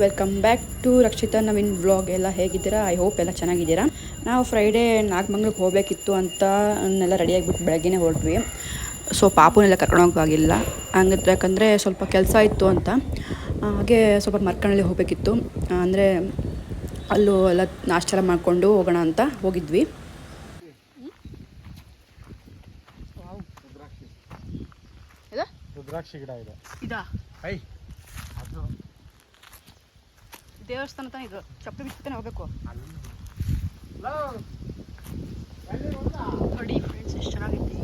Welcome back to Rakshita Naveen vlog ಎಲ್ಲ ಹೇಗಿದ್ದೀರಾ? I hope ಎಲ್ಲ ಚೆನ್ನಾಗಿದ್ದೀರಾ? ನಾವು ಫ್ರೈಡೇ ನಾಗಮಂಗ್ಲಕ್ಕೆ ಹೋಗಬೇಕಿತ್ತು ಅಂತ ಎಲ್ಲ ರೆಡಿಯಾಗಿಬಿಟ್ಟು ಬೆಳಗ್ಗೆನೇ ಹೊರಟ್ವಿ. ಸೊ ಪಾಪುನೆಲ್ಲ ಕರ್ಕೊಂಡು ಹೋಗೋವಾಗಿಲ್ಲ ಹಂಗಂದ್ರೆ ಯಾಕಂದರೆ ಸ್ವಲ್ಪ ಕೆಲಸ ಇತ್ತು ಅಂತ. ಹಾಗೆ ಸ್ವಲ್ಪ ಮರ್ಕಣಲ್ಲಿ ಹೋಗಬೇಕಿತ್ತು. ಅಂದರೆ ಅಲ್ಲೂ ಎಲ್ಲ ನಾಷ್ಟ ಎಲ್ಲ ಮಾಡಿಕೊಂಡು ಹೋಗೋಣ ಅಂತ ಹೋಗಿದ್ವಿ. ರುದ್ರಾಕ್ಷಿ. ಗಿಡ ಇದೆ. ದೇವಸ್ಥಾನ ತಾನೆ ಇದು ಚಪ್ಪಲಿ ಬಿಟ್ಟು ಹೋಗಬೇಕು. ನೋಡಿ ಫ್ರೆಂಡ್ಸ್ ಎಷ್ಟು ಚೆನ್ನಾಗೈತಿ.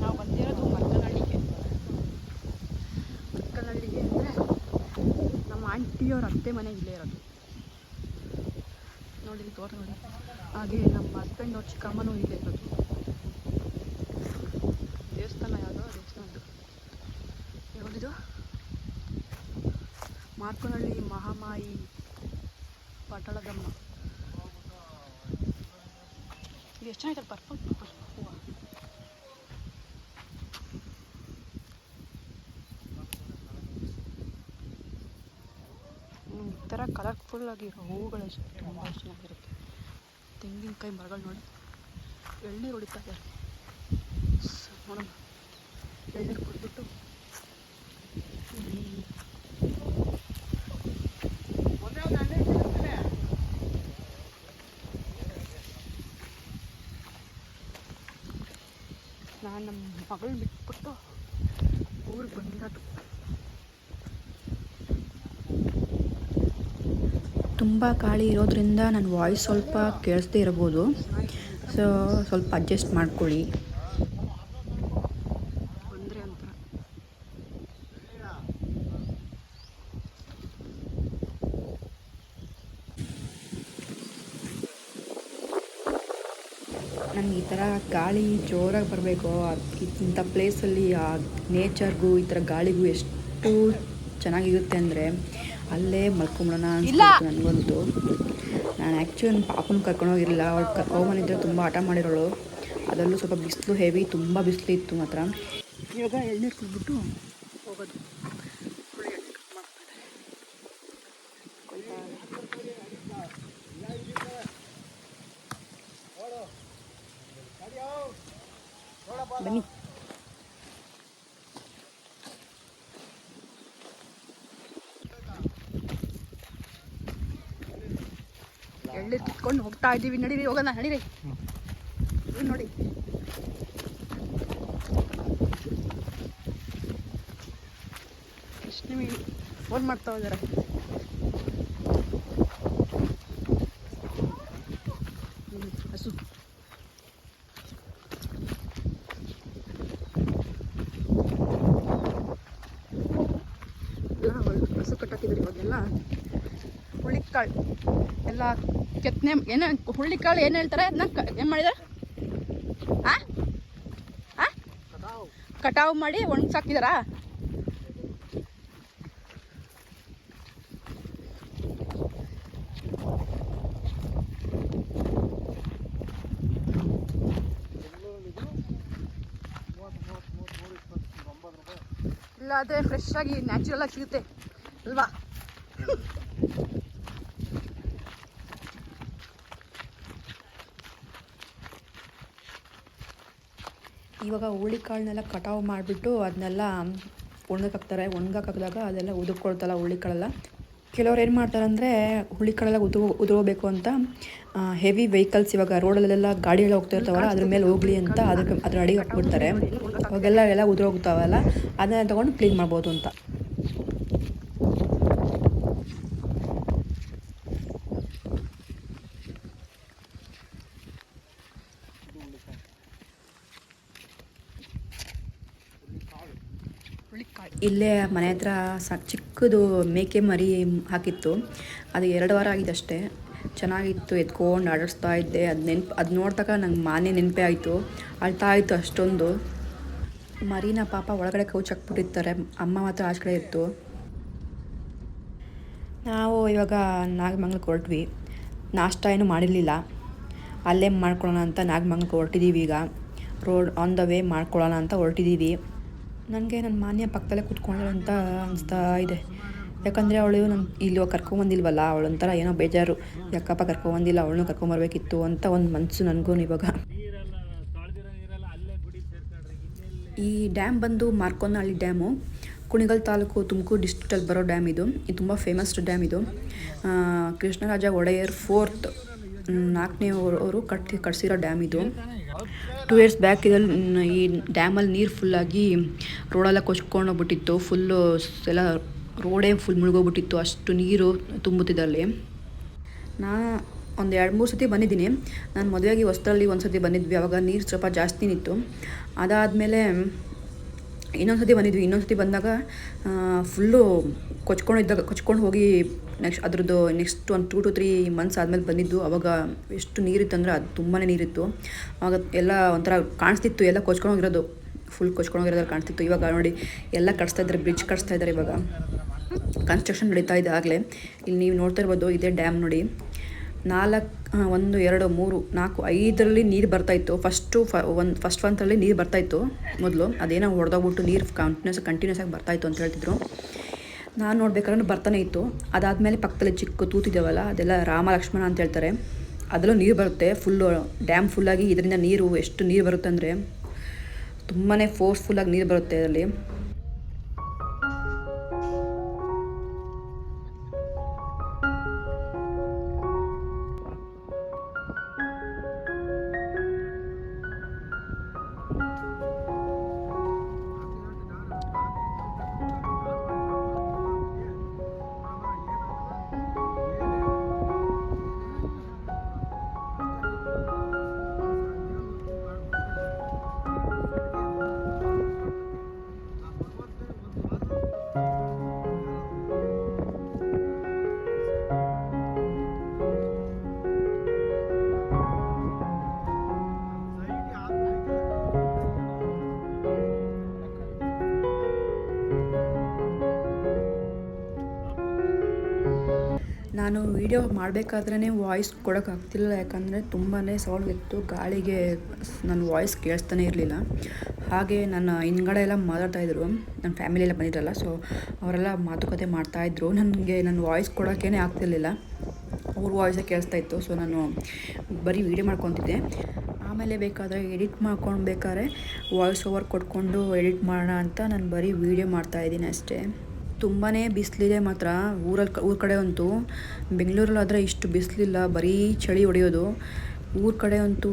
ನಾವು ಬಂದಿರೋದು ಮಕ್ಕನಹಳ್ಳಿಗೆ. ಮಕ್ಕನಹಳ್ಳಿಗೆ ಅಂದರೆ ನಮ್ಮ ಆಂಟಿಯವ್ರ ಅತ್ತೆ ಮನೆ ಇಲ್ಲೇ ಇರೋದು. ನೋಡಿ ತೋಟ ನೋಡಿ ಹಾಗೆ ನಮ್ಮ ಹಸ್ಬೆಂಡ್ ಅವ್ರ ಚಿಕ್ಕಮ್ಮನೂ ಇಲ್ಲೇ ಇರೋದು ದೇವಸ್ಥಾನ ಯಾವುದೋ ದೇವಸ್ಥಾನ ಯಾವುದಿದು ಮಾರ್ಕೋನಹಳ್ಳಿ ಮಹಾಮಾಯಿ ಪಟಳದಮ್ಮ ಇದು to ಚೆನ್ನಾಗಿದೆ ಪರ್ಪಲ್ ಹೂವು ಈ ಥರ ಕಲರ್ಫುಲ್ ಆಗಿರೋ ಹೂಗಳು ತುಂಬ ಚೆನ್ನಾಗಿರುತ್ತೆ. ತೆಂಗಿನಕಾಯಿ ಮರಗಳು ನೋಡಿ. ಎಳ್ನೀರು ಹೊಡಿತಾ ಇದ್ದಾರೆ. ನೋಡೋಣ ಎಳ್ನೀರು ಕುಡಿದ್ಬಿಟ್ಟು ನಾನು ನಮ್ಮ ಮಗಳನ್ನ ಬಿಟ್ಬಿಟ್ಟು ಊರಿಗೆ ಬಂದಿರೋದು. ತುಂಬ ಗಾಳಿ ಇರೋದ್ರಿಂದ ನನ್ನ ವಾಯ್ಸ್ ಸ್ವಲ್ಪ ಕೇಳಿಸ್ದೇ ಇರ್ಬೋದು. ಸೊ ಸ್ವಲ್ಪ ಅಡ್ಜಸ್ಟ್ ಮಾಡ್ಕೊಳ್ಳಿ ಬಂದರೆ ಅಂತ ನನಗೆ ಈ ಥರ ಗಾಳಿ ಜೋರಾಗಿ ಬರಬೇಕು. ಇಂಥ ಪ್ಲೇಸಲ್ಲಿ ಆ ನೇಚರ್ಗೂ ಈ ಥರ ಗಾಳಿಗೂ ಎಷ್ಟು ಚೆನ್ನಾಗಿರುತ್ತೆ ಅಂದರೆ ಅಲ್ಲೇ ಮಲ್ಕೊಂಬಿಡೋಣ ಅನ್ಸ್ಬಿಡ್ತು ನನಗಂತೂ ನಾನು ಆ್ಯಕ್ಚುಲಿ ನನ್ನ ಪಾಪನ ಕರ್ಕೊಂಡೋಗಿರಲಿಲ್ಲ ಅವ್ಳು ಕರ್ಕೊಂಬಂದಿದ್ರೆ ತುಂಬ ಆಟ ಮಾಡಿರೋಳು. ಅದರಲ್ಲೂ ಸ್ವಲ್ಪ ಬಿಸಿಲು ಹೆವಿ ತುಂಬ ಬಿಸಿಲು ಇತ್ತು ಮಾತ್ರ. ಇವಾಗ ಎಳ್ನೀರು ಕುಡ್ಬಿಟ್ಟು ಬನ್ನಿ. ಎಳ್ಳಿ ತಿಕ್ಕೊಂಡು ಹೋಗ್ತಾ ಇದ್ದೀವಿ. ನಡೀರಿ ಹೋಗೋಣ ನಡೀರಿ. ನೋಡಿ. ಕೃಷ್ಣ ಫೋನ್ ಮಾಡ್ತಾ ಇದ್ದಾರೆ ಹ್ಮ್, ಹಸು ಎಲ್ಲ ಒಳ್ಳೆ ಹಸು ಕಟ್ಟಾಕಿದ್ರು ಇವಾಗೆಲ್ಲ ಹುಳಿಕಾಳು ಎಲ್ಲ ಕೆತ್ತನೆ ಏನ ಹುಳಿಕಾಳು ಏನು ಹೇಳ್ತಾರೆ? ಅದನ್ನ ಏನು ಮಾಡಿದ್ದಾರೆ ಆ? ಕಟಾವು ಮಾಡಿ ಒಣಗ್ಸಾಕಿದಾರಾ ಅದೇ ಫ್ರೆಶ್ ಆಗಿ ನ್ಯಾಚುರಲ್ ಆಗಿ ಸಿಗುತ್ತೆ. ಅಲ್ವಾ ಇವಾಗ ಹುಳಿಕಾಳನ್ನೆಲ್ಲ ಕಟಾವು ಮಾಡಿಬಿಟ್ಟು ಅದನ್ನೆಲ್ಲ ಒಣಗಕ್ಕೆ ಹಾಕ್ತಾರೆ. ಒಣಗಕ್ಕೆ ಹಾಕಿದಾಗ ಅದೆಲ್ಲ ಉದುರ್ಕೊಳ್ತಲ್ಲ ಹುಳಿಕಾಳೆಲ್ಲ ಕೆಲವ್ರು ಏನು ಮಾಡ್ತಾರೆ ಅಂದರೆ ಹುಳಿಕಾಳೆಲ್ಲ ಉದು ಉದುರೋಬೇಕು ಅಂತ ಹೆವಿ ವೆಹಿಕಲ್ಸ್ ಇವಾಗ ರೋಡಲ್ಲೆಲ್ಲ ಗಾಡಿಗಳು ಹೋಗ್ತಾ ಇರ್ತಾವಲ್ಲ, ಅದ್ರ ಮೇಲೆ ಹೋಗ್ಲಿ ಅಂತ ಅದಕ್ಕೆ ಅದ್ರ ಅಡಿಗೆ ಹಾಕ್ಬಿಡ್ತಾರೆ. ಅವಾಗೆಲ್ಲ ಎಲ್ಲ ಉದುರೋಗ್ತಾವಲ್ಲ ಅದನ್ನ ತೊಗೊಂಡು ಕ್ಲೀನ್ ಮಾಡ್ಬೋದು ಅಂತ. ಇಲ್ಲೇ ಮನೆ ಹತ್ರ ಸ ಚಿಕ್ಕದು ಮೇಕೆ ಮರಿ ಹಾಕಿತ್ತು. ಅದು ಎರಡು ವಾರ ಆಗಿದಷ್ಟೇ ಚೆನ್ನಾಗಿತ್ತು, ಎತ್ಕೊಂಡು ಆಡಿಸ್ತಾ ಇದ್ದೆ. ಅದು ನೆನ್ಪು, ಅದು ನೋಡ್ದಾಗ ನಂಗೆ ಮಾನೆ ನೆನಪೇ ಆಯಿತು. ಅಳ್ತಾ ಇತ್ತು ಅಷ್ಟೊಂದು. ಮರಿನ ಪಾಪ ಒಳಗಡೆ ಕೌಚ್ ಹಾಕ್ಬಿಟ್ಟಿರ್ತಾರೆ. ಅಮ್ಮ ಮಾತ್ರ ಆಚೆ ಕಡೆ ಇತ್ತು. ನಾವು ಇವಾಗ ನಾಗಮಂಗ್ಲಕ್ಕೆ ಹೊರಟ್ವಿ. ನಾಷ್ಟ ಏನು ಮಾಡಿರಲಿಲ್ಲ. ಅಲ್ಲೇ ಮಾಡ್ಕೊಳ್ಳೋಣ ಅಂತ ನಾಗಮಂಗ್ಲಕ್ಕೆ ಹೊರಟಿದ್ದೀವಿ ಈಗ. ರೋಡ್ ಆನ್ ದ ವೇ ಮಾಡ್ಕೊಳ್ಳೋಣ ಅಂತ ಹೊರಟಿದ್ದೀವಿ ನನಗೆ ನನ್ನ ಮಾನ್ಯ ಪಕ್ಕದಲ್ಲೇ ಕೂತ್ಕೊಳ್ಳೋ ಅಂತ ಅನಿಸ್ತಾ ಇದೆ. ಯಾಕಂದರೆ ಅವಳು ನನ್ನ ಇಲ್ಲಿ ಕರ್ಕೊಂಬಂದಿಲ್ವಲ್ಲ ಅವಳೊಂಥರ ಏನೋ ಬೇಜಾರು. ಯಾಕಪ್ಪ ಕರ್ಕೊಂಬಂದಿಲ್ಲ ಅವಳನ್ನೂ ಕರ್ಕೊಂಬರ್ಬೇಕಿತ್ತು ಅಂತ ಒಂದು ಮನಸ್ಸು ನನಗೂ ಇವಾಗ. ಈ ಡ್ಯಾಮ್ ಬಂದು ಮಾರ್ಕೋನಹಳ್ಳಿ ಡ್ಯಾಮು, ಕುಣಿಗಲ್ ತಾಲೂಕು ತುಮಕೂರು ಡಿಸ್ಟ್ರಿಕ್ಟಲ್ಲಿ ಬರೋ ಡ್ಯಾಮ್ ಇದು. ಇದು ತುಂಬ ಫೇಮಸ್ ಡ್ಯಾಮ್ ಇದು. ಕೃಷ್ಣರಾಜ ಒಡೆಯರ್ ಫೋರ್ತ್ ನಾಲ್ಕನೇ ಅವರು ಕಟ್ಟಿ ಕಟ್ಸಿರೋ ಡ್ಯಾಮ್ ಇದು. ಟೂ ಇಯರ್ಸ್ ಬ್ಯಾಕ್ ಇದ್ರಲ್ಲಿ ಈ ಡ್ಯಾಮಲ್ಲಿ ನೀರು ಫುಲ್ಲಾಗಿ ರೋಡೆಲ್ಲ ಕೊಚ್ಕೊಂಡೋಗ್ಬಿಟ್ಟಿತ್ತು ಫುಲ್ಲು ಎಲ್ಲ ರೋಡೇ ಫುಲ್ ಮುಳುಗೋಗ್ಬಿಟ್ಟಿತ್ತು. ಅಷ್ಟು ನೀರು ತುಂಬುತ್ತಿದ್ದಲ್ಲಿ ನಾ ಒಂದು ಎರಡು ಮೂರು ಸತಿ ಬಂದಿದ್ದೀನಿ. ನಾನು ಮದುವೆಯಾಗಿ ಹೊಸದಲ್ಲಿ ಒಂದು ಸತಿ ಬಂದಿದ್ವಿ. ಅವಾಗ ನೀರು ಸ್ವಲ್ಪ ಜಾಸ್ತಿ ನಿಂತು. ಅದಾದಮೇಲೆ ಇನ್ನೊಂದು ಸತಿ ಬಂದಿದ್ವಿ. ಇನ್ನೊಂದು ಸತಿ ಬಂದಾಗ ಫುಲ್ಲು ಕೊಚ್ಕೊಂಡಿದ್ದಾಗ ಕೊಚ್ಕೊಂಡು ಹೋಗಿ ನೆಕ್ಸ್ಟ್ ಅದ್ರದ್ದು ನೆಕ್ಸ್ಟ್ ಒಂದು ಟೂ ಟು ತ್ರೀ ಮಂತ್ಸ್ ಆದಮೇಲೆ ಬಂದಿದ್ದು, ಅವಾಗ ಎಷ್ಟು ನೀರಿತ್ತು ಅಂದರೆ ಅದು ತುಂಬಾ ನೀರಿತ್ತು. ಆವಾಗ ಎಲ್ಲ ಒಂಥರ ಕಾಣಿಸ್ತಿತ್ತು, ಎಲ್ಲ ಕೊಚ್ಕೊಂಡೋಗಿರೋದು ಫುಲ್ ಕೊಚ್ಕೊಂಡೋಗಿರೋದ್ರಲ್ಲಿ ಕಾಣಿಸ್ತಿತ್ತು. ಇವಾಗ ನೋಡಿ, ಎಲ್ಲ ಕಟ್ಸ್ತಾ ಇದ್ದಾರೆ ಬ್ರಿಡ್ಜ್ ಕಟ್ಸ್ತಾ ಇದ್ದಾರೆ ಇವಾಗ. ಕನ್ಸ್ಟ್ರಕ್ಷನ್ ನಡೀತಾ ಇದೆ ಆಗಲೇ. ಇಲ್ಲಿ ನೀವು ನೋಡ್ತಾ ಇರ್ಬೋದು, ಇದೇ ಡ್ಯಾಮ್ ನೋಡಿ. ನಾಲ್ಕು ಒಂದು, ಎರಡು, ಮೂರು, ನಾಲ್ಕು, ಐದರಲ್ಲಿ ನೀರು ಬರ್ತಾಯಿತ್ತು ಫಸ್ಟು ಫ, ಒಂದು ಫಸ್ಟ್ ಒಂದರಲ್ಲಿ ನೀರು ಬರ್ತಾಯಿತ್ತು ಮೊದಲು. ಅದೇನೋ ಹೊಡೆದೋಗ್ಬಿಟ್ಟು ನೀರು ಕಂಟಿನ್ಯೂಸ್ ಕಂಟಿನ್ಯೂಸ್ ಆಗಿ ಬರ್ತಾಯಿತ್ತು ಅಂತ ಹೇಳ್ತಿದ್ರು. ನಾನು ನೋಡ್ಬೇಕಾದ್ರೆ ಬರ್ತಾನೆ ಇತ್ತು. ಅದಾದಮೇಲೆ ಪಕ್ಕದಲ್ಲಿ ಚಿಕ್ಕ ತೂತಿದ್ದೇವಲ್ಲ ಅದೆಲ್ಲ ರಾಮ ಲಕ್ಷ್ಮಣ ಅಂತ ಹೇಳ್ತಾರೆ. ಅದರಲ್ಲೂ ನೀರು ಬರುತ್ತೆ ಫುಲ್ಲು ಡ್ಯಾಮ್ ಫುಲ್ಲಾಗಿ ಇದರಿಂದ ನೀರು, ಎಷ್ಟು ನೀರು ಬರುತ್ತೆ ಅಂದರೆ ತುಂಬಾ ಫೋರ್ಸ್ಫುಲ್ಲಾಗಿ ನೀರು ಬರುತ್ತೆ ಅದರಲ್ಲಿ. ನಾನು ವೀಡಿಯೋ ಮಾಡಬೇಕಾದ್ರೆ ವಾಯ್ಸ್ ಕೊಡೋಕ್ಕಾಗ್ತಿಲ್ಲ, ಯಾಕಂದರೆ ತುಂಬಾ ಸೌಂಡ್ ಇತ್ತು. ಗಾಳಿಗೆ ನನ್ನ ವಾಯ್ಸ್ ಕೇಳಿಸ್ತಾನೆ ಇರಲಿಲ್ಲ. ಹಾಗೆ ನನ್ನ ಹಿಂದ್ಗಡೆ ಎಲ್ಲ ಮಾತಾಡ್ತಾಯಿದ್ರು ನನ್ನ ಫ್ಯಾಮಿಲಿ ಎಲ್ಲ ಬಂದಿರಲ್ಲ ಸೊ ಅವರೆಲ್ಲ ಮಾತುಕತೆ ಮಾಡ್ತಾಯಿದ್ರು ನನಗೆ ನನ್ನ ವಾಯ್ಸ್ ಕೊಡೋಕ್ಕೇ ಆಗ್ತಿರ್ಲಿಲ್ಲ. ಅವ್ರ ವಾಯ್ಸೇ ಕೇಳಿಸ್ತಾ ಇತ್ತು. ಸೊ ನಾನು ಬರೀ ವೀಡಿಯೋ ಮಾಡ್ಕೊತಿದ್ದೆ. ಆಮೇಲೆ ಬೇಕಾದರೆ ಎಡಿಟ್ ಮಾಡ್ಕೊಂಡು ಬೇಕಾದ್ರೆ ವಾಯ್ಸ್ ಓವರ್ ಕೊಟ್ಕೊಂಡು ಎಡಿಟ್ ಮಾಡೋಣ ಅಂತ ನಾನು ಬರೀ ವೀಡಿಯೋ ಮಾಡ್ತಾಯಿದ್ದೀನಿ ಅಷ್ಟೇ. ತುಂಬಾ ಬಿಸಿಲಿದೆ ಮಾತ್ರ. ಊರಲ್ಲಿ ಊರ ಕಡೆ ಅಂತೂ ಬೆಂಗಳೂರಲ್ಲಾದರೆ ಇಷ್ಟು ಬಿಸಿಲಿಲ್ಲ. ಬರೀ ಚಳಿ ಹೊಡೆಯೋದು. ಊರ ಕಡೆ ಅಂತೂ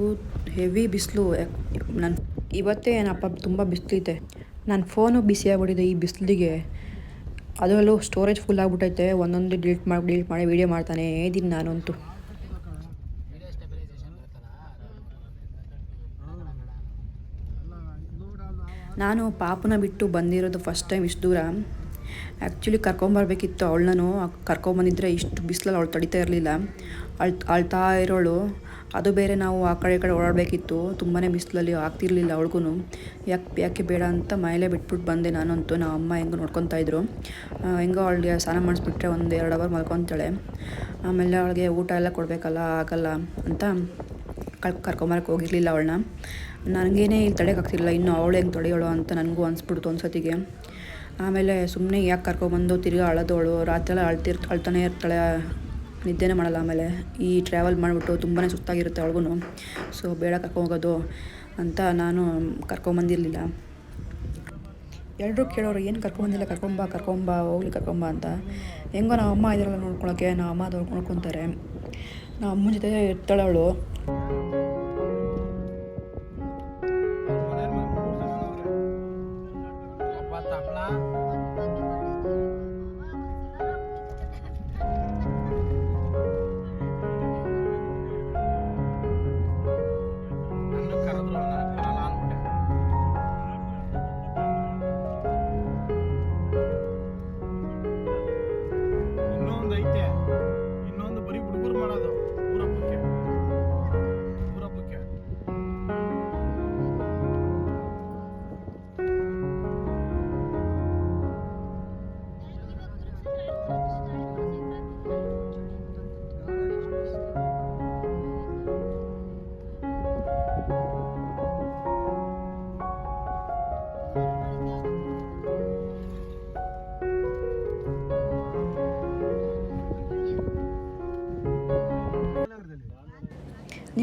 ಹೆವಿ ಬಿಸಿಲು. ನನ್ನ ಇವತ್ತೇ ಏನಪ್ಪ, ತುಂಬ ಬಿಸಿಲಿದೆ. ನನ್ನ ಫೋನು ಬಿಸಿ ಆಗ್ಬಿಟ್ಟಿದೆ ಈ ಬಿಸಿಲಿಗೆ. ಅದರಲ್ಲೂ ಸ್ಟೋರೇಜ್ ಫುಲ್ ಆಗಿಬಿಟ್ಟೈತೆ ಒಂದೊಂದು ಡಿಲೀಟ್ ಮಾಡಿ ಡಿಲೀಟ್ ಮಾಡಿ ವೀಡಿಯೋ ಮಾಡ್ತಾನೆ ಇದ್ದೀನಿ ನಾನಂತೂ. ನಾನು ಪಾಪನ ಬಿಟ್ಟು ಬಂದಿರೋದು ಫಸ್ಟ್ ಟೈಮ್ ಇಷ್ಟು ದೂರ. ಆ್ಯಕ್ಚುಲಿ ಕರ್ಕೊಂಬರ್ಬೇಕಿತ್ತು ಅವಳನ್ನು. ಕರ್ಕೊಂಬಂದಿದ್ರೆ ಇಷ್ಟು ಬಿಸಿಲಲ್ಲಿ ಅವಳು ತಡಿತಾ ಇರಲಿಲ್ಲ. ಅಳ್, ಅಳ್ತಾ ಇರೋಳು. ಅದು ಬೇರೆ ನಾವು ಆ ಕಡೆ ಈ ಕಡೆ ಓಡಾಡಬೇಕಿತ್ತು. ತುಂಬಾ ಬಿಸಿಲಲ್ಲಿ ಆಗ್ತಿರ್ಲಿಲ್ಲ ಅವಳಿಗೂ ಯಾಕೆ ಯಾಕೆ ಬೇಡ ಅಂತ ಮೈಲೇ ಬಿಟ್ಬಿಟ್ಟು ಬಂದೆ ನಾನಂತೂ. ನಮ್ಮ ಅಮ್ಮ ಹೆಂಗೆ ನೋಡ್ಕೊತಾ ಇದ್ರು. ಹೆಂಗೋ ಅವಳಿಗೆ ಸ್ನಾನ ಮಾಡಿಸ್ಬಿಟ್ರೆ ಒಂದು ಎರಡು ಅವರ್ ಮಲ್ಕೊತಾಳೆ. ಆಮೇಲೆ ಅವಳಿಗೆ ಊಟ ಎಲ್ಲ ಕೊಡಬೇಕಲ್ಲ, ಆಗಲ್ಲ ಅಂತ ಕಳ್ ಕರ್ಕೊಂಬರಕ್ಕೆ ಹೋಗಿರಲಿಲ್ಲ ಅವಳನ್ನ. ನನಗೇನೇ ಇಲ್ಲಿ ತಡೆಯೋಕ್ಕಾಗ್ತಿರಲಿಲ್ಲ ಇನ್ನು ಅವಳು ಹೆಂಗೆ ತೊಡೆಯೋಳು ಅಂತ ನನಗೂ ಅನಿಸ್ಬಿಡ್ತು ಒಂದು ಸತಿಗೆ ಆಮೇಲೆ ಸುಮ್ಮನೆ ಯಾಕೆ ಕರ್ಕೊಬಂದು ತಿರ್ಗಿ ಅಳದವಳು ರಾತ್ರಿ ಎಲ್ಲ ಅಳ್ತಿರ್, ಅಳ್ತಾನೆ ಇರ್ತಾಳೆ, ನಿದ್ದೆನೇ ಮಾಡಲ್ಲ ಆಮೇಲೆ. ಈ ಟ್ರಾವೆಲ್ ಮಾಡಿಬಿಟ್ಟು ತುಂಬಾ ಸುಸ್ತಾಗಿರುತ್ತೆ ಅವಳಿಗೂ ಸೊ ಬೇಡ ಕರ್ಕೊಂಡೋಗೋದು ಅಂತ ನಾನು ಕರ್ಕೊಂಬಂದಿರಲಿಲ್ಲ. ಎಲ್ಲರೂ ಕೇಳೋರು, ಏನು ಕರ್ಕೊಂಬಂದಿಲ್ಲ? ಕರ್ಕೊಂಬ ಕರ್ಕೊಂಬ, ಹೋಗ್ಲಿ ಕರ್ಕೊಂಬ ಅಂತ. ಹೆಂಗೋ ನಮ್ಮ ಅಮ್ಮ ಇದ್ರಲ್ಲ ನೋಡ್ಕೊಳಕ್ಕೆ ನಮ್ಮ ಅಮ್ಮ ನೋಡ್ಕೊತಾರೆ ನಮ್ಮ ಅಮ್ಮನ ಜೊತೆ ಇರ್ತಾಳೆ ಅವಳು.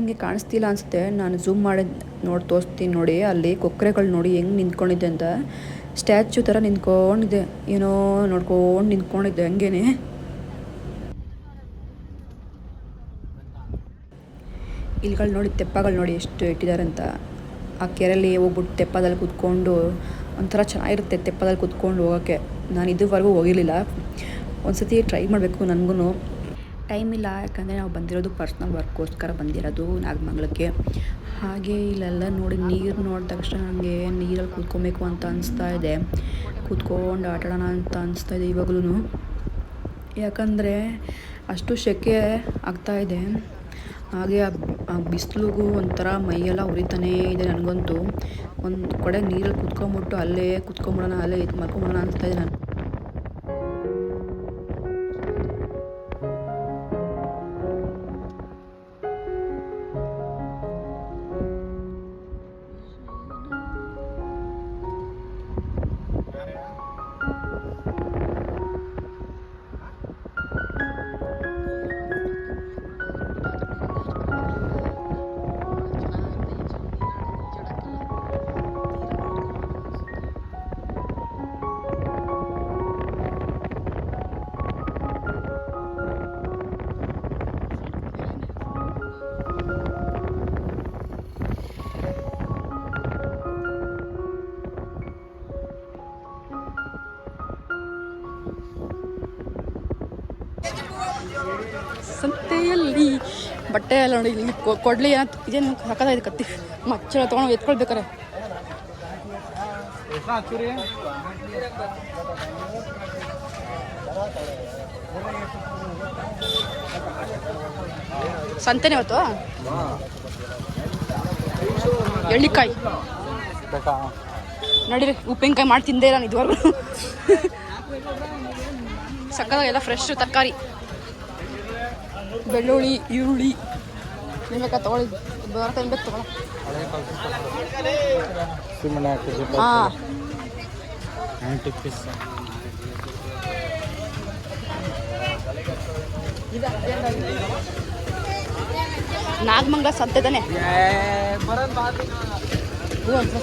ನಿಮಗೆ ಕಾಣಿಸ್ತಿಲ್ಲ ಅನಿಸುತ್ತೆ. ನಾನು ಝೂಮ್ ಮಾಡಿ ನೋಡಿ ತೋರಿಸ್ತೀನಿ ನೋಡಿ, ಅಲ್ಲಿ ಕೊಕ್ಕರೆಗಳು ನೋಡಿ ಹೆಂಗೆ ನಿಂತ್ಕೊಂಡಿದ್ದೆ ಅಂತ. ಸ್ಟ್ಯಾಚ್ಯೂ ಥರ ನಿಂತ್ಕೊಂಡಿದ್ದೆ ಏನೋ ನೋಡ್ಕೊಂಡು ನಿಂತ್ಕೊಂಡಿದ್ದೆ, ಹಂಗೇನೆ. ಇಲ್ಗಳು ನೋಡಿ, ತೆಪ್ಪಗಳು ನೋಡಿ ಎಷ್ಟು ಇಟ್ಟಿದ್ದಾರೆ ಅಂತ. ಆ ಕೆರೆಯಲ್ಲಿ ಹೋಗ್ಬಿಟ್ಟು ತೆಪ್ಪದಲ್ಲಿ ಕುತ್ಕೊಂಡು, ಒಂಥರ ಚೆನ್ನಾಗಿರುತ್ತೆ ತೆಪ್ಪದಲ್ಲಿ ಕುತ್ಕೊಂಡು ಹೋಗೋಕ್ಕೆ ನಾನು ಇದುವರೆಗೂ ಹೋಗಿರಲಿಲ್ಲ. ಒಂದ್ಸತಿ ಟ್ರೈ ಮಾಡಬೇಕು ನನಗೂ ಟೈಮ್ ಇಲ್ಲ, ಯಾಕಂದರೆ ನಾವು ಬಂದಿರೋದು ಪರ್ಸ್ನಲ್ ವರ್ಕ್ಗೋಸ್ಕರ ಬಂದಿರೋದು ನಾಗಮಂಗಲಕ್ಕೆ. ಹಾಗೆ ಇಲ್ಲೆಲ್ಲ ನೋಡಿ ನೀರು ನೋಡಿದ ತಕ್ಷಣ ನನಗೆ ನೀರಲ್ಲಿ ಕೂತ್ಕೊಬೇಕು ಅಂತ ಅನಿಸ್ತಾ ಇದೆ. ಕೂತ್ಕೊಂಡು ಆಟಾಡೋಣ ಅಂತ ಅನಿಸ್ತಾ ಇದೆ ಇವಾಗಲೂ ಯಾಕಂದರೆ ಅಷ್ಟು ಸೆಕೆ ಇದೆ. ಹಾಗೆ ಆ ಬಿಸಿಲಿಗೂ ಒಂಥರ ಮೈಯೆಲ್ಲ ಉರಿತಾನೇ ಇದೆ ನನಗಂತೂ. ಒಂದು ಕಡೆ ನೀರಲ್ಲಿ ಕುತ್ಕೊಂಬಿಟ್ಟು ಅಲ್ಲೇ ಕುತ್ಕೊಂಬಿಡೋಣ, ಅಲ್ಲೇ ಇದು ಮಾಡ್ಕೊಂಬಿಡೋಣ ಅನಿಸ್ತಾ ಇದೆ ನಾನು ಬಟ್ಟೆ ಎಲ್ಲ ನೋಡಿ, ಇಲ್ಲಿ ಕೊಡ್ಲಿ ಏನೋ ಇದೇನು ಹಾಕೋದಾಯ್ತು ಕತ್ತಿ? ಮಚ್ಚಳ ತೊಗೊಂಡು ಎತ್ಕೊಳ್ಬೇಕಾರೆ. ಸಂತೆನೆ ಇವತ್ತು? ಎಳ್ಳಿಕಾಯಿ. ನಡೀರಿ, ಉಪ್ಪಿನಕಾಯಿ ಮಾಡಿ ತಿಂದೇ ನಾನು ಇದುವರೆಗೂ. ಸಕ್ಕತ್ತಾಗೆಲ್ಲ ಫ್ರೆಶ್ ತರಕಾರಿ. ಬೆಳ್ಳುಳ್ಳಿ, ಈರುಳ್ಳಿ. ನಿಮ್ಗೆ ಬೇಕಾ ತಗೊಳ್ಳಿ. ತಗೊಳ್ಳಿ ಹಾಂ ನೈಂಟಿ ಪೀಸ್ ನಾಗಮಂಗಲ ಸಂತೆ ತಾನೆ.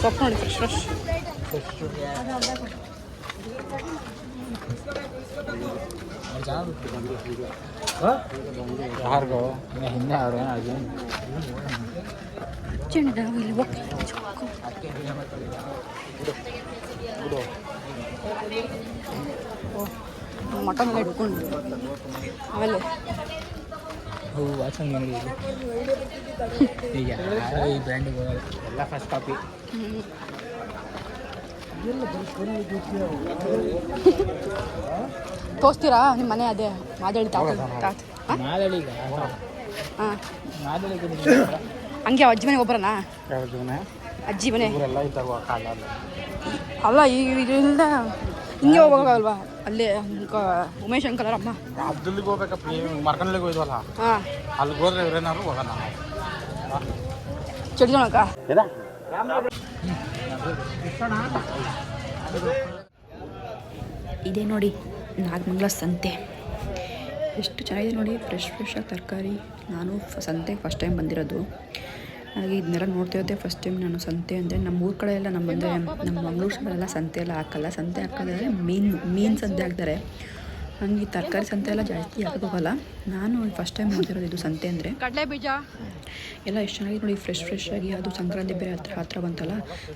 ಸೊಪ್ಪು ನೋಡಿ ಫ್ರೆಶ್ ಫ್ರೆಶ್ ಯಾರಿಗೋ ಹಿಂದೆ ಅವ್ರು ಇಲ್ವಾ ಮಟನ್ ಇಟ್ಕೊಂಡು ಆಮೇಲೆ ಹೂ ವಾಚಂಗ್ ಅಂಗಡಿ ಈಗ ಈ ಬ್ರ್ಯಾಂಡಿಗೆ ಎಲ್ಲ ಫಸ್ಟ್ ಕಾಪಿ ತೋರಿಸ್ತೀರಾ? ನಿಮ್ಮ ಮನೆ ಅದೇ ಮಾದಳಿ ತಾತ. ತಾತ. ಹಾಂ. ಹಂಗೆ ಅಜ್ಜಿ ಮನೆ ಒಬ್ಬರನಾ? ಅಜ್ಜಿ ಮನೆ? ಅಲ್ಲ ಈಗ ಇದರಿಂದ ಹಿಂಗೆ ಹೋಗೋಕ್ಕಾಗಲ್ವಾ? ಅಲ್ಲಿ ಕ- ಉಮೇಶ್ ಅಂಕಲ್ ಅವ್ರ ಅಮ್ಮ ಅಬ್ದುಲ್ಲಿಗೆ ಹೋಗ್ಬೇಕಪ್ಪ ಮರ್ಕಂಡ್ಲಿಗೆ ಹೋಯ್ವಲ್ಲ ಹಾಂ. ಅಲ್ಲಿಗೆ ಹೋದ್ರೆ ಇವ್ರೇನಾದ್ರು ಹೋಗೋಣ. ಚಡಿದೋಣಕ್ಕ ಇದೇ ನೋಡಿ, ನಾಗಮಂಗಲ ಸಂತೆ. ಎಷ್ಟು ಚೆನ್ನಾಗಿದೆ ನೋಡಿ ಫ್ರೆಶ್ ಫ್ರೆಶ್ ಆಗಿ ತರಕಾರಿ. ನಾನು ಸಂತೆಗೆ ಫಸ್ಟ್ ಟೈಮ್ ಬಂದಿರೋದು. ಹಾಗೆ ಇದನ್ನೆಲ್ಲ ನೋಡ್ತಾ ಇದ್ದೆ ಫಸ್ಟ್ ಟೈಮ್ ನಾನು ಸಂತೆ ಅಂದರೆ ನಮ್ಮ ಊರ ಕಡೆ ಎಲ್ಲ ನಮ್ಮ ಅಂದರೆ ನಮ್ಮ ಮಂಗಳೂರು ಸಂತೆ ಎಲ್ಲ ಹಾಕಲ್ಲ. ಸಂತೆ ಹಾಕೋದಾದ್ರೆ ಮೀನು ಮೀನು ಸಂತೆ ಹಾಕ್ತಾರೆ. ಹಂಗೆ ತರಕಾರಿ ಸಂತೆ ಎಲ್ಲ ಜಾಸ್ತಿ ಹೋಗಲ್ಲ. ನಾನು ಫಸ್ಟ್ ಟೈಮ್ ನೋಡ್ತಿರೋದು ಇದು ಸಂತೆ ಅಂದರೆ. ಕಡಲೆ ಬೀಜ. ಎಲ್ಲ ಎಷ್ಟು ಚೆನ್ನಾಗಿ ನೋಡಿ ಫ್ರೆಶ್ ಫ್ರೆಶ್ ಆಗಿ ಅದು ಸಂಕ್ರಾಂತಿ ಬೇರೆ ಹತ್ರ ಹತ್ರ ಬಂತಲ್ಲ.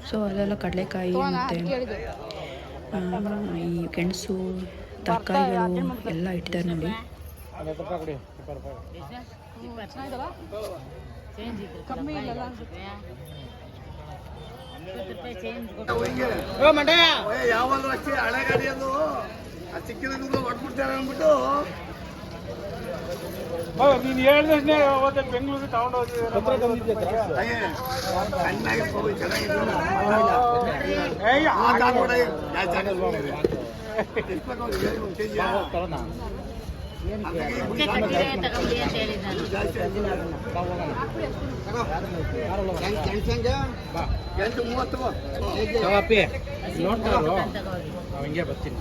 ಸೊ ಅದೆಲ್ಲ ಕಡಲೆಕಾಯಿ ಮತ್ತು ಈ ಗೆಣಸು ತರಕಾರಿಗಳು ಎಲ್ಲ ಇಟ್ಟಿದ್ದಾರೆ ನೋಡಿ. ಯಾವಾಗ ಚಿಕ್ಕದ ಹೊಟ್ಬಿಡ್ತಾರೆ ಅಂದ್ಬಿಟ್ಟು. ನೀನು ಹೇಳ್ದೆ ಅವತ್ತೆ ಬೆಂಗಳೂರಿಗೆ ತಗೊಂಡೋಗಿ ಮೂವತ್ತು. ನೋಡ್ತಾರೋ ಹಂಗೆ ಬರ್ತೀನಿ.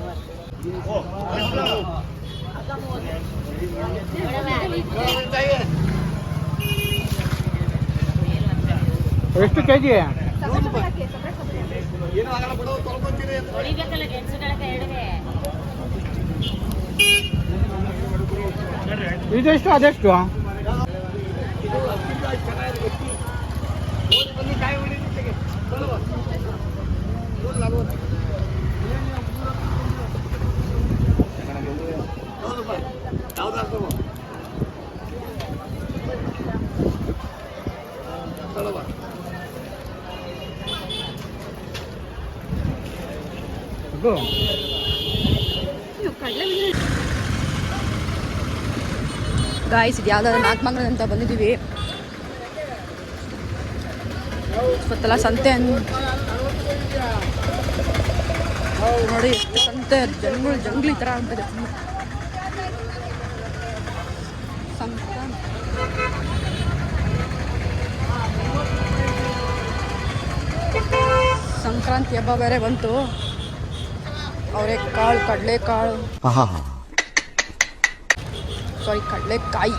ಎಷ್ಟು ಕೆ ಜಿ ಇದೆಷ್ಟು ಅದೆಷ್ಟು ಇದು ಹತ್ತಿರಕಾಯಿ ಚೆನ್ನಾಗಿದೆ ಗಟ್ಟಿ ನೋಡಿ ಬನ್ನಿ ಕಾಯಿ ಹೊಡೀರಿ ತೆಗೆ ಬರುವ ನೂರ ನಲ್ವತ್ತು ಹೌದಪ್ಪ ಯಾವ್ದಾದ್ರು ತಗೊಳ್ಳುವ ಇದು ಗಾಯ್ಸ್ ಇದು ಯಾವ್ದಾದ್ರು ನಾಲ್ಕು ಅಂತ ಬಂದಿದ್ದೀವಿ. ಗೊತ್ತಲ್ಲ, ಸಂತೆ ನೋಡಿ, ಎಷ್ಟು ಸಂತೆ, ಜಂಗ್ಳು ಜಂಗ್ಲಿ ಥರ ಅಂತ ಸಂಕ್ರಾಂತಿ ಸಂಕ್ರಾಂತಿ ಹಬ್ಬ ಬೇರೆ ಬಂತು. ಅವರೆಕಾಳು ಕಡಲೆಕಾಳು. ಸಾರಿ ಕಡಲೆಕಾಯಿ.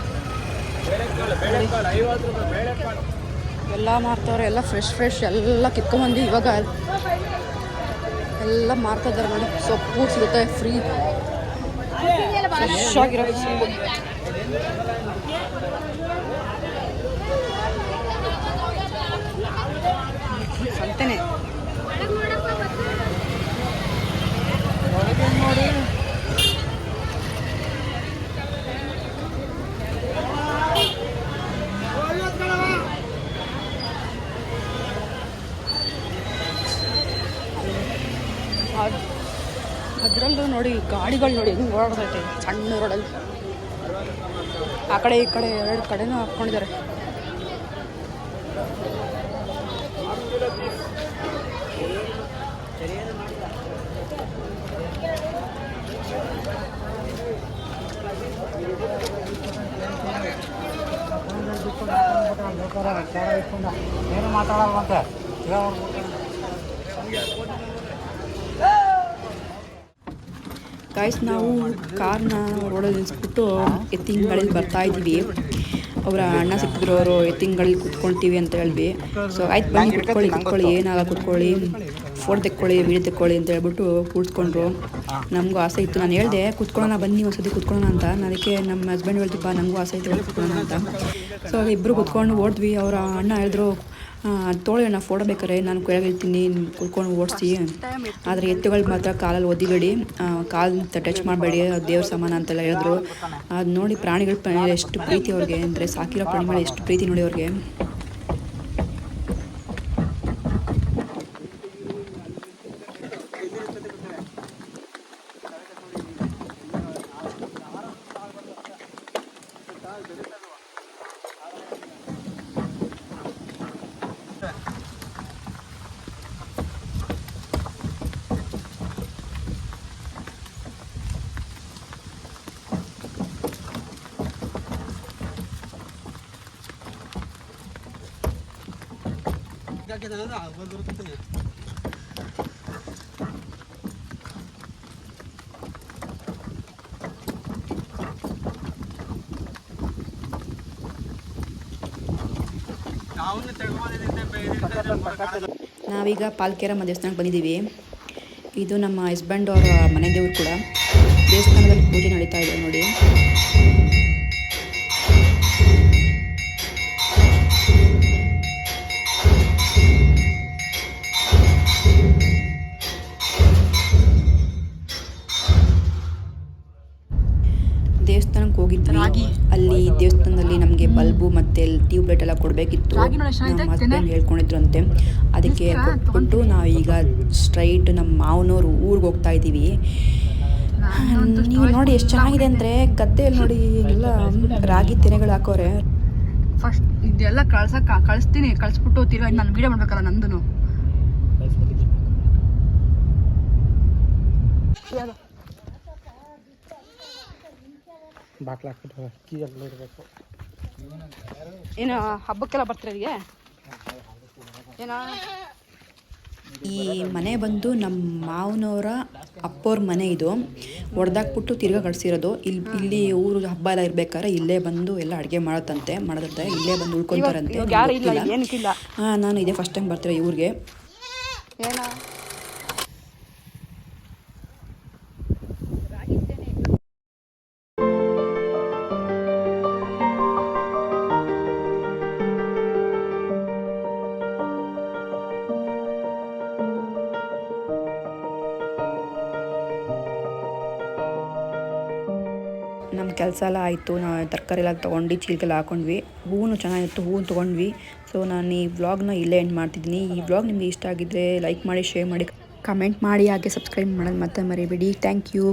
ಎಲ್ಲ ಮಾರ್ತವ್ರೆ ಎಲ್ಲ ಫ್ರೆಶ್ ಫ್ರೆಶ್ ಎಲ್ಲ ಕಿತ್ಕೊಂಬಂದು ಇವಾಗ. ಎಲ್ಲ ಮಾರ್ತಾ ಇದ್ದಾರೆ ನೋಡಿ ಸೊಪ್ಪು ಸಿಗುತ್ತೆ ಫ್ರೀ ಫ್ರೆಶ್ ಆಗಿರೋ ಸೊಪ್ಪು. ಸಂತೆನೆ ಒಳಗೆ ನೋಡಿ ಅದರಲ್ಲೂ ನೋಡಿ, ಗಾಡಿಗಳು ನೋಡಿ, ಹೆಂಗೆ ಓಡಾಡ್ತೈತೆ ಸಣ್ಣ ರೋಡಲ್ಲಿ ಆ ಕಡೆ, ಈ ಕಡೆ ಎರಡು ಕಡೆನೂ ಹಾಕ್ಕೊಂಡಿದ್ದಾರೆ. ಏನು ಮಾತಾಡಲ್ವಂತೆ ಗಾಯ್ಸ್ ನಾವು ಕಾರ್ನ ರೋಡಲ್ಲಿ ನಿಲ್ಲಿಸ್ಬಿಟ್ಟು ಎತ್ತಿನಗಳಲ್ಲಿ ಬರ್ತಾ ಇದ್ದೀವಿ. ಅವರ ಅಣ್ಣ ಸಿಕ್ಕಿದ್ರು, ಅವರು ಎತ್ತಿನಗಳಲ್ಲಿ ಕುತ್ಕೊಳ್ತೀವಿ ಅಂತ ಹೇಳ್ವಿ ಸೊ ಆಯ್ತು ಬನ್ನಿ, ಕುತ್ಕೊಳ್ಳಿ ಕುತ್ಕೊಳ್ಳಿ ಏನಾಗ ಕುತ್ಕೊಳ್ಳಿ. ಫೋಟೋ ತೆಕ್ಕೊಳ್ಳಿ ವೀಡಿಯೋ ತೆಕ್ಕೊಳ್ಳಿ ಅಂತ ಹೇಳ್ಬಿಟ್ಟು ಕೂರಿಸ್ಕೊಂಡ್ರು ನಮಗೂ ಆಸೆ ಇತ್ತು. ನಾನು ಹೇಳಿದೆ, ಕುತ್ಕೊಳ್ಳೋಣ, ಬನ್ನಿ ಒಂದ್ಸತಿ ಕುತ್ಕೊಳ್ಳೋಣ ಅಂತ. ಅದಕ್ಕೆ ನಮ್ಮ ಹಸ್ಬೆಂಡ್ ಹೇಳ್ತಿಪ್ಪ ನನಗೂ ಆಸೆ ಇತ್ತು, ಕುತ್ಕೊಳ್ಳೋಣ ಅಂತ. ಸೊ ಇಬ್ಬರು ಕುತ್ಕೊಂಡು ಓಡಿದ್ವಿ. ಅವರ ಅಣ್ಣ ಹೇಳಿದ್ರು ತೋಳಿ ಅಣ್ಣ ಫೋಟೋ ಬೇಕಾರೆ ನಾನು ಕೆಳಗೆ ಹೇಳ್ತೀನಿ ಕುತ್ಕೊಂಡು ಓಡಿಸಿ. ಆದರೆ ಎತ್ತುಗಳು ಮಾತ್ರ ಕಾಲಲ್ಲಿ ಒದಿಬೇಡಿ ಕಾಲು ಟಚ್ ಮಾಡಬೇಡಿ ದೇವ್ರ ಸಮಾನ ಅಂತೆಲ್ಲ ಹೇಳಿದ್ರು. ಅದು ನೋಡಿ ಪ್ರಾಣಿಗಳ ಎಷ್ಟು ಪ್ರೀತಿ ಅವ್ರಿಗೆ, ಅಂದರೆ ಸಾಕಿರೋ ಪ್ರಾಣಿಗಳು ಎಷ್ಟು ಪ್ರೀತಿ ನೋಡಿ ಅವ್ರಿಗೆ. ನಾವೀಗ ಪಾಲ್ಕೆರಮ್ಮ ದೇವಸ್ಥಾನಕ್ಕೆ ಬಂದಿದ್ದೀವಿ. ಇದು ನಮ್ಮ ಹಸ್ಬೆಂಡ್ ಅವರ ಮನೆ ದೇವರು ಕೂಡ. ದೇವಸ್ಥಾನದಲ್ಲಿ ಪೂಜೆ ನಡೀತಾ ಇದೆ ನೋಡಿ. ಕೊಡಬೇಕಿತ್ತು ನಮ್ಮ ಹಸ್ಬೆಂಡ್ ಹೇಳ್ಕೊಂಡಿದ್ರಂತೆ? ಅದಕ್ಕೆ ಕೊಟ್ಬಿಟ್ಟು ಈಗ ಸ್ಟ್ರೈಟ್ ನಮ್ಮ ಮಾವನವರು ಊರಿಗೆ ಹೋಗ್ತಾ ಇದ್ದೀವಿ ನೀವು ನೋಡಿ ಎಷ್ಟು ಚೆನ್ನಾಗಿದೆ ಅಂದರೆ ಗದ್ದೆಯಲ್ಲಿ ನೋಡಿ ಎಲ್ಲ ರಾಗಿ ತೆನೆಗಳು ಹಾಕೋರೆ. ಫಸ್ಟ್ ಇದೆಲ್ಲ ಕಳ್ಸಕ್ಕೆ ಕಳಿಸ್ತೀನಿ ಕಳಿಸ್ಬಿಟ್ಟು ತಿರ್ಗಾ ನಾನು ವೀಡಿಯೋ ಮಾಡ್ಬೇಕಲ್ಲ ನಂದು ಬಾಕ್ಲಾಕ್ಬಿಟ್ಟು ಕೀ ಎಲ್ಲ ಇರಬೇಕು ಏನು ಹಬ್ಬಕ್ಕೆಲ್ಲ ಬರ್ತೀರಾ ಇಲ್ಲಿಗೆ? ಏನ? ಈ ಮನೆ ಬಂದು ನಮ್ಮ ಮಾವನವರ ಅಪ್ಪವ್ರ ಮನೆ ಇದು. ಹೊಡೆದಾಕ್ಬಿಟ್ಟು ತಿರ್ಗಾ ಕಟ್ಸಿರೋದು ಇಲ್ಲಿ ಇಲ್ಲಿ ಊರು ಹಬ್ಬ ಎಲ್ಲ ಇರ್ಬೇಕಾದ್ರೆ ಇಲ್ಲೇ ಬಂದು ಎಲ್ಲ ಅಡುಗೆ ಮಾಡತ್ತಂತೆ. ಮಾಡೋದಂತೆ ಇಲ್ಲೇ ಬಂದು ಉಳ್ಕೊಂತಾರಂತೆ. ಹಾ ನಾನು ಇದೇ ಫಸ್ಟ್ ಟೈಮ್ ಬರ್ತೀರಾ ಈ ಎಲ್ಲ ಆಯಿತು, ನಾ ತರಕಾರಿ ಎಲ್ಲ ತೊಗೊಂಡು ಚೀಲಗೆಲ್ಲ ಹಾಕೊಂಡ್ವಿ. ಹೂವು ಚೆನ್ನಾಗಿತ್ತು ಹೂವು ತೊಗೊಂಡ್ವಿ. ಸೊ ನಾನು ಈ ವ್ಲಾಗ್ನ ಇಲ್ಲೇ ಎಂಡ್ ಮಾಡ್ತಿದ್ದೀನಿ. ಈ ವ್ಲಾಗ್ ನಿಮಗೆ ಇಷ್ಟ ಆಗಿದ್ದರೆ ಲೈಕ್ ಮಾಡಿ ಶೇರ್ ಮಾಡಿ ಕಮೆಂಟ್ ಮಾಡಿ, ಹಾಗೆ ಸಬ್ಸ್ಕ್ರೈಬ್ ಮಾಡೋದು ಮತ್ತೆ ಮರಿಬೇಡಿ. Thank you